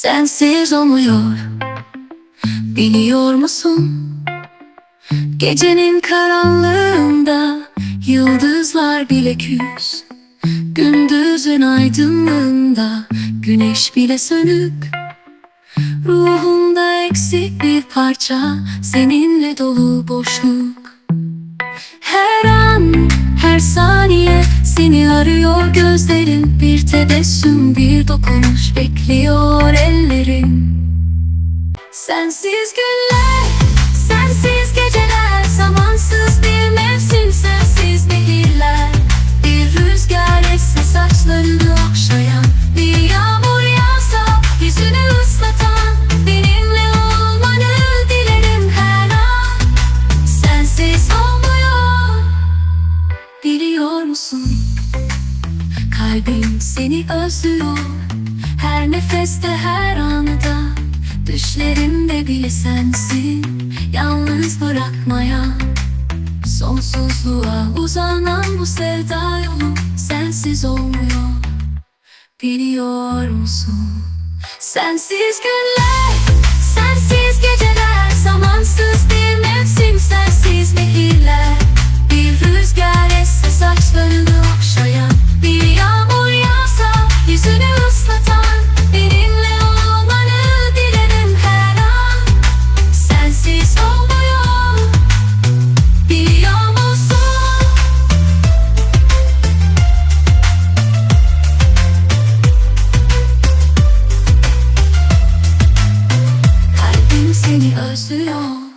Sensiz olmuyor Biliyor musun? Gecenin karanlığında Yıldızlar bile küs. Gündüzün aydınlığında Güneş bile sönük. Ruhumda eksik bir parça Seninle dolu boşluk Seni arıyor gözlerin Bir tebessüm, bir dokunuş Bekliyor ellerin Sensiz günler, Kalbim seni özlüyor. Her nefeste her anıda Düşlerimde bile sensin. Yalnız bırakmaya Sonsuzluğa uzanan bu sevda yolu Sensiz olmuyor. Biliyor musun? Sensiz günler 我需要。